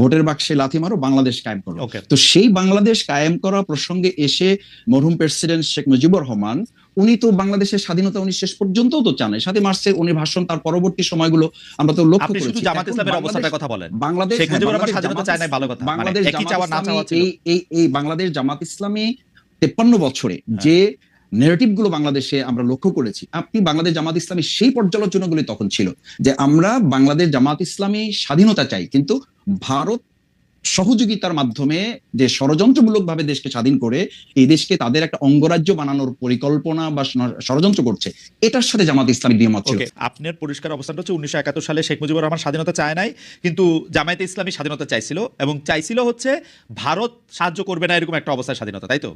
ভোটের বাক্সে লাথি মারো বাংলাদেশ কায়েম করো। তো সেই বাংলাদেশ কায়েম করা প্রসঙ্গে এসে মরহুম প্রেসিডেন্ট শেখ মুজিবুর রহমান উনি তো বাংলাদেশের স্বাধীনতা উনি শেষ পর্যন্ত তো চান। সাথে মার্চে উনি ভাষণ তার পরবর্তী সময়গুলো আমরা তো লক্ষ্য করেছি। জামাত ইসলামের অবস্থাটার কথা বলেন। বাংলাদেশ স্বাধীনতা জামাত চায় নাই ভালো কথা। মানে বাংলাদেশ জামাত চাওয়া না চাওয়া ইসলামী ছিল। এই এই এই বাংলাদেশ জামাত ইসলামী তেপ্পান্ন বছরে হ্যাঁ। যে নেগেটিভগুলো বাংলাদেশে আমরা লক্ষ্য করেছি। আপনি বাংলাদেশ জামাত ইসলামী সেই পর্যালোচনাগুলি তখন ছিল যে আমরা বাংলাদেশ জামাত ইসলামী স্বাধীনতা চাই, কিন্তু ভারত সহযোগিতার মাধ্যমে যে ষড়যন্ত্রমূলক ভাবে দেশকে স্বাধীন করে, এই দেশকে তাদের একটা অঙ্গরাজ্য বানানোর পরিকল্পনা বা ষড়যন্ত্র করছে, এটার সাথে জামাত ইসলামী দ্বিমত ছিল। আপনার পরিষ্কার অবস্থানটা হচ্ছে উনিশশো একাত্তর সালে শেখ মুজিবুর রহমান স্বাধীনতা চায় নাই, কিন্তু জামায়াতে ইসলামী স্বাধীনতা চাইছিল এবং চাইছিল হচ্ছে ভারত সাহায্য করবে না এরকম একটা অবস্থায় স্বাধীনতা, তাই তো?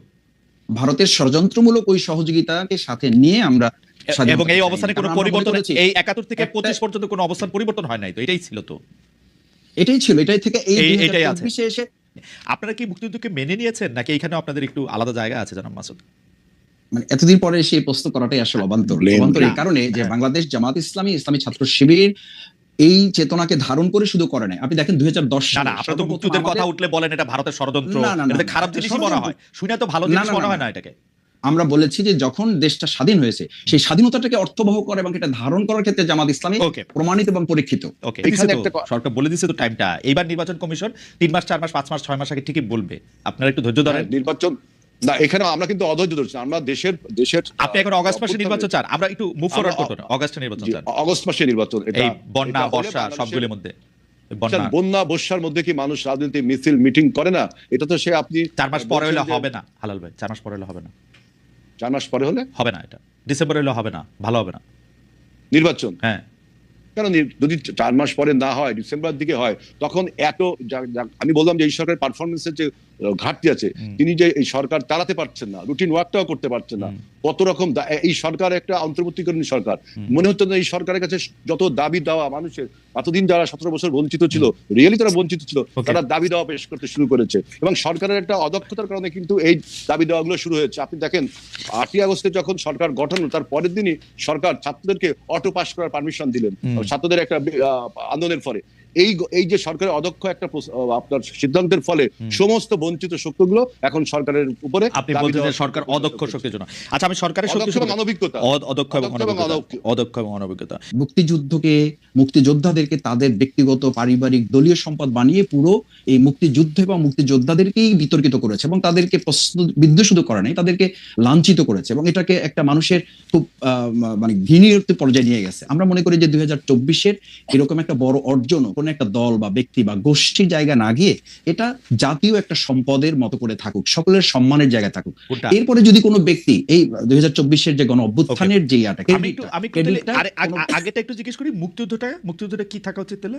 ভারতের ষড়যন্ত্রমূলক ওই সহযোগিতাকে সাথে নিয়ে আমরা এবং এই অবস্থানে কোনো পরিবর্তন এই একাত্তর থেকে পঁচিশ পর্যন্ত কোনো অবস্থান পরিবর্তন হয় নাই তো এটাই ছিল তো এটাই ছিল এটাই থেকে এই এটাই আছে। এসে আপনারা কি মুক্তিযুদ্ধকে মেনে নিয়েছেন নাকি এখানেও আপনাদের একটু আলাদা জায়গা আছে জানাম মাসুদ মানে এতদিন পরে সেই প্রশ্ন করাটাই আসলে অবান্তর অবান্তর এই কারণে যে হ্যাঁ। বাংলাদেশ জামাত ইসলামী ইসলামী ছাত্র শিবির এই চেতনাকে ধারণ করে শুধু করে নাই। আপনি দেখেন দুই হাজার দশ না না আপনারা তো মুক্তিযুদ্ধের কথা উঠলে বলেন এটা ভারতের ষড়যন্ত্র। না, না, না, এটাতে না, খারাপ এটা মনে হয়। শুনে তো ভালো জিনিস মনে হয় না। না। এটাকে। আমরা বলেছি যে যখন দেশটা স্বাধীন হয়েছে সেই স্বাধীনতাটাকে অর্থবহ করে এবং এটা ধারণ করার ক্ষেত্রে জামাত ইসলামী ওকে প্রমাণিত এবং পরীক্ষিত। সরকার বলে দিচ্ছে তো টাইমটা এইবার নির্বাচন কমিশন তিন মাস চার মাস পাঁচ মাস ছয় মাস আগে ঠিকই বলবে। আপনারা একটু ধৈর্য ধরেন। নির্বাচন না এখানে আমরা কিন্তু অধৈর্য ধরছি আমরা দেশের দেশের আপনি এখন অগস্ট মাসে নির্বাচন চান। আমরা একটু মুভ ফরওয়ার্ড করতে না অগস্টে নির্বাচন চান। অগস্ট মাসে নির্বাচন এই বন্যা বর্ষা সবগুলোর মধ্যে। বন্যা। আচ্ছা, বর্ষার মধ্যে কি মানুষ রাজনীতি মিছিল মিটিং করে না? এটা তো সে আপনি চার মাস পরে হলে হবে না হালাল ভাই চার মাস পরে হলে হবে না। চার মাস পরে হলে? হবে না এটা। ডিসেম্বরে হলে হবে না ভালো হবে না। নির্বাচন? হ্যাঁ। কেন নি- যদি চার মাস পরে না হয় ডিসেম্বর দিকে হয় তখন এত আমি বললাম যে এই সরকারের পারফরমেন্সের যে ঘাটতি আছে। তিনি যে এই সরকার চালাতে পারছেন না রুটিন ওয়ার্কটাও করতে পারছেন না কত রকম এই সরকার একটা অন্তর্বর্তীকরণী সরকার। মনে হচ্ছে না এই সরকারের কাছে যত দাবি দেওয়া মানুষের এতদিন যারা সতেরো বছর বঞ্চিত ছিল রিয়েলি তারা বঞ্চিত ছিল তারা দাবি দেওয়া পেশ করতে শুরু করেছে। এবং সরকারের একটা অদক্ষতার কারণে কিন্তু এই দাবি দেওয়াগুলো শুরু হয়েছে। আপনি দেখেন আটই আগস্টে যখন সরকার গঠন তার পরের দিনই সরকার ছাত্রদেরকে অটো পাস করার পারমিশন দিলেন। ছাত্রদের একটা আন্দোলনের ফলে এই এই যে সরকারের অদক্ষ একটা আপনার সিদ্ধান্তের ফলে সমস্ত বঞ্চিত শক্তিগুলো এখন সরকারের উপরে আপনি বলছেন সরকার। অদক্ষ শক্তির জন্য। আচ্ছা আমি সরকারের শক্তি এবং অনভিজ্ঞতা। অদক্ষ এবং অদক্ষ এবং অনভিজ্ঞতা। মুক্তিযুদ্ধকে মুক্তিযোদ্ধাদেরকে তাদের ব্যক্তিগত পারিবারিক দলীয় সম্পদ বানিয়ে পুরো এই মুক্তিযুদ্ধ এবং মুক্তিযোদ্ধাদেরকেই বিতর্কিত করেছে এবং তাদেরকে প্রশ্ন বিদ্বেষিত করে নাই তাদেরকে লাঞ্ছিত করেছে এবং এটাকে একটা মানুষের খুব আহ, মানে ঘৃণীয় পর্যায়ে নিয়ে গেছে। আমরা মনে করি যে দুই হাজার চব্বিশের এরকম একটা বড় অর্জন কোনো একটা দল বা ব্যক্তি বা গোষ্ঠীর জায়গা না গিয়ে এটা জাতীয় একটা সম্পদের মতো করে থাকুক সকলের সম্মানের জায়গায় থাকুক। এরপরে যদি কোনো ব্যক্তি এই দুই হাজার চব্বিশের যে গণ অভ্যুত্থানের যে ইয়াটা আমি আগে- আগেটা একটু জিজ্ঞেস করি মুক্তিযুদ্ধটা মুক্তিযুদ্ধটা কি থাকা উচিত তাহলে?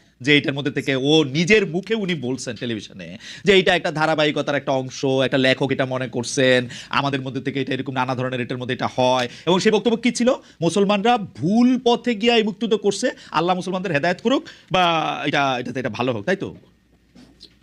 যে এটার মধ্যে থেকে ও নিজের মুখে উনি বলছেন টেলিভিশনে যে এটা একটা ধারাবাহিকতার একটা অংশ, একটা লেখক এটা মনে করছেন, আমাদের মধ্যে থেকে এটা এরকম নানা ধরনের এটার মধ্যে এটা হয়। এবং সেই বক্তব্য কী ছিল? মুসলমানরা ভুল পথে গিয়ে এই মুক্তিযুদ্ধ করছে, আল্লাহ মুসলমানদের হেদায়ত করুক বা এটা, এটাতে এটা ভালো হোক, তাই তো?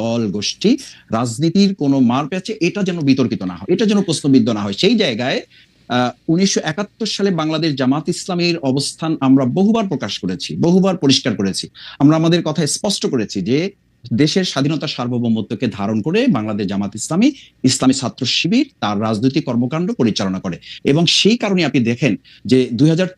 দল গোষ্ঠী, রাজনীতির কোনো মার পেয়েছে এটা যেন বিতর্কিত না হয়, এটা যেন প্রশ্নবিদ্ধ না হয়। সেই জায়গায় উনিশশো একাত্তর সালে বাংলাদেশ জামাত ইসলামের অবস্থান আমরা বহুবার প্রকাশ করেছি, বহুবার পরিষ্কার করেছি। আমরা আমাদের কথা স্পষ্ট করেছি যে দেশের স্বাধীনতা সার্বভৌমত্বকে ধারণ করে বাংলাদেশ জামাত ইসলামী ইসলামী ছাত্র শিবির তার রাজনৈতিক কর্মকাণ্ড পরিচালনা করে। এবং সেই কারণে আপনি দেখেন যে দুই হাজার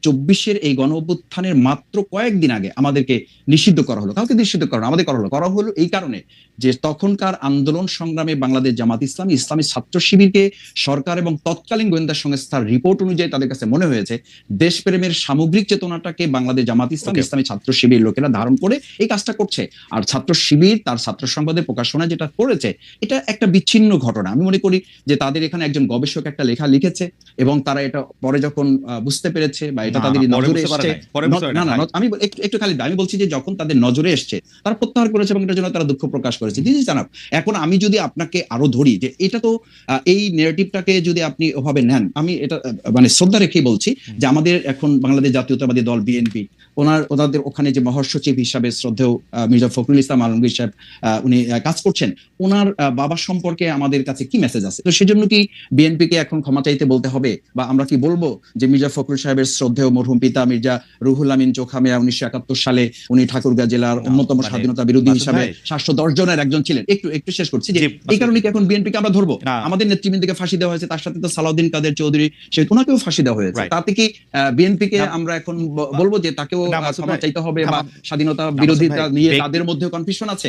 এই গণ অভ্যুত্থানের মাত্র কয়েকদিন আগে আমাদেরকে নিষিদ্ধ করা হলো। কাউকে নিষিদ্ধ করা আমাদের করা হলো। করা হলো এই কারণে যে তখনকার আন্দোলন সংগ্রামে বাংলাদেশ জামাত ইসলামী ইসলামী ছাত্র শিবিরকে সরকার এবং তৎকালীন গোয়েন্দা সংস্থার রিপোর্ট অনুযায়ী তাদের কাছে মনে হয়েছে দেশপ্রেমের সামগ্রিক চেতনাটাকে বাংলাদেশ জামাত ইসলাম ইসলামী ছাত্র শিবির লোকেরা ধারণ করে এই কাজটা করছে। আর ছাত্র শিবির তার ছাত্র সংবাদে প্রকাশনা যেটা করেছে এটা একটা বিচ্ছিন্ন ঘটনা। আমি মনে করি যে তাদের এখানে একজন গবেষক একটা লেখা লিখেছে এবং তারা এটা পরে যখন বুঝতে পেরেছে বা এটা তাদের নজরে এসছে না না আমি একটু খালি আমি বলছি যে যখন তাদের নজরে এসছে তারা প্রত্যাহার করেছে এবং এটার জন্য তারা দুঃখ প্রকাশ করেছে। দিদি জানাব এখন আমি যদি আপনাকে আরও ধরি যে এটা তো এই নেগেটিভটাকে যদি আপনি ওভাবে নেন আমি এটা মানে শ্রদ্ধা রেখেই বলছি যে আমাদের এখন বাংলাদেশ জাতীয়তাবাদী দল বিএনপি ওনার ওনাদের ওখানে যে মহাসচিব হিসাবে শ্রদ্ধেয় আহ, মির্জা ফখরুল ইসলাম আলমগীর সাহেব উনি কাজ করছেন ওনার বাবা সম্পর্কে আমাদের কাছে কি মেসেজ আছে? তো সেজন্য কি বিএনপি কে এখন ক্ষমা চাইতে বলতে হবে? বা আমরা কি বলব যে মির্জা ফখরুল সাহেবের শ্রদ্ধেয় মরহুম পিতা মির্জা রুহুল আমিন চোখামিয়া উনিশশো একাত্তর সালে উনি ঠাকুরগাঁ জেলার অন্যতম মানে স্বাধীনতা বিরোধী হিসাবে সাতশো দশ জনের একজন ছিলেন। একটু একটু শেষ করছি যে এই কারণে কি এখন বিএনপি কে আমরা ধরবো। আমাদের নেতৃবৃন্দকে ফাঁসি দেওয়া হয়েছে তার সাথে তো সালাউদ্দিন কাদের চৌধুরী সে ওনাকেও ফাঁসি দেওয়া হয়েছে। তাতে কি বিএনপি কে আমরা এখন বলব যে তাকেও ক্ষমা চাইতে হবে বা স্বাধীনতা বিরোধিতা নিয়ে তাদের মধ্যে কনফিউশন আছে।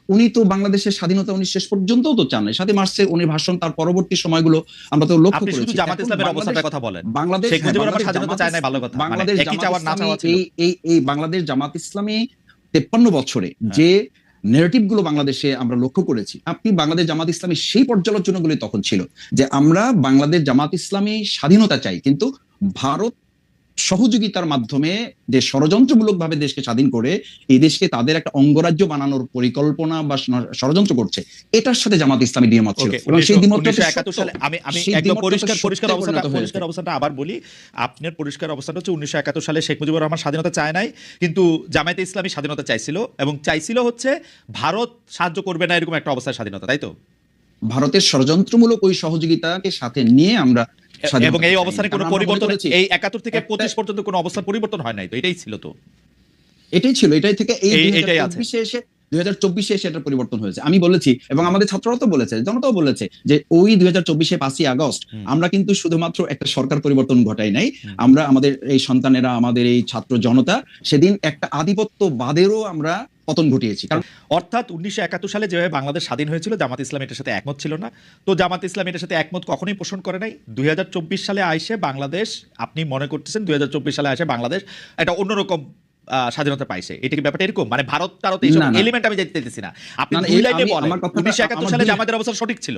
উনি তো বাংলাদেশের স্বাধীনতা উনি শেষ পর্যন্ত তো চান নাই। সাথে মার্চে উনি ভাষণ তার পরবর্তী সময়গুলো আমরা তো লক্ষ্য করেছি। জামাত ইসলামের বাংলাদেশ- অবস্থাটার কথা বলেন। বাংলাদেশ স্বাধীনতা জামাত চায় নাই ভালো কথা। মানে বাংলাদেশ না এই এই এই বাংলাদেশ জামাত ইসলামী তেপ্পান্ন বছরে হ্যাঁ। যে নেগেটিভগুলো বাংলাদেশে আমরা লক্ষ্য করেছি আপনি বাংলাদেশ জামাত ইসলামী সেই পর্যালোচনাগুলি তখন ছিল যে আমরা বাংলাদেশ জামাত ইসলামী স্বাধীনতা চাই কিন্তু ভারত সহযোগিতার মাধ্যমে যে ষড়যন্ত্রমূলক ভাবে দেশকে স্বাধীন করে এই দেশকে তাদের একটা অঙ্গরাজ্য বানানোর পরিকল্পনা বা ষড়যন্ত্র করছে। এটার সাথে জামাত ইসলামী দ্বিমত ছিল। এবং সেই দ্বিমতটা সালে আমি আমি একদম পরিষ্কার পরিষ্কার অবস্থাটা পরিষ্কার অবস্থাটা আবার বলি। আপনার পরিষ্কার অবস্থাটা হচ্ছে উনিশশো একাত্তর সালে শেখ মুজিবুর রহমান স্বাধীনতা চায় নাই কিন্তু জামায়াতে ইসলামী স্বাধীনতা চাইছিল এবং চাইছিল হচ্ছে ভারত সাহায্য করবে না এরকম একটা অবস্থায় স্বাধীনতা তাই তো? ভারতের ষড়যন্ত্রমূলক ওই সহযোগিতাকে সাথে নিয়ে আমরা এবং এই অবস্থানে কোনো পরিবর্তন এই একাত্তর থেকে পঁচিশ পর্যন্ত কোনো অবস্থার পরিবর্তন হয় নাই তো এটাই ছিল তো। এটাই ছিল এটাই থেকে এই এটাই আছে। দুই হাজার চব্বিশে এসে পরিবর্তন হয়েছে। আমি বলেছি এবং আমাদের ছাত্ররা তো বলেছে জনতাও বলেছে যে ওই দুই হাজার চব্বিশে পাঁচই আগস্ট আমরা কিন্তু শুধুমাত্র একটা সরকার পরিবর্তন ঘটাই নাই। আমরা আমাদের এই সন্তানেরা আমাদের এই ছাত্র জনতা সেদিন একটা আধিপত্যবাদেরও আমরা পতন ঘটিয়েছি। কারণ অর্থাৎ উনিশশো একাত্তর সালে যেভাবে বাংলাদেশ স্বাধীন হয়েছিল জামাত ইসলাম এটার সাথে একমত ছিল না। তো জামাত ইসলাম এটার সাথে একমত কখনোই পোষণ করে নাই। দুই হাজার চব্বিশ সালে আইসে বাংলাদেশ আপনি মনে করতেছেন দুই হাজার চব্বিশ সালে আইসে বাংলাদেশ একটা অন্যরকম স্বাধীনতা পাইছে। এটা কি ব্যাপারটা এরকম? মানে ভারত তারও এইসব। এলিমেন্ট আমি যেতে না। আপনি দুই লাইনে বলেন। উনিশশো একাত্তর সালে জামাতের অবস্থা সঠিক ছিল?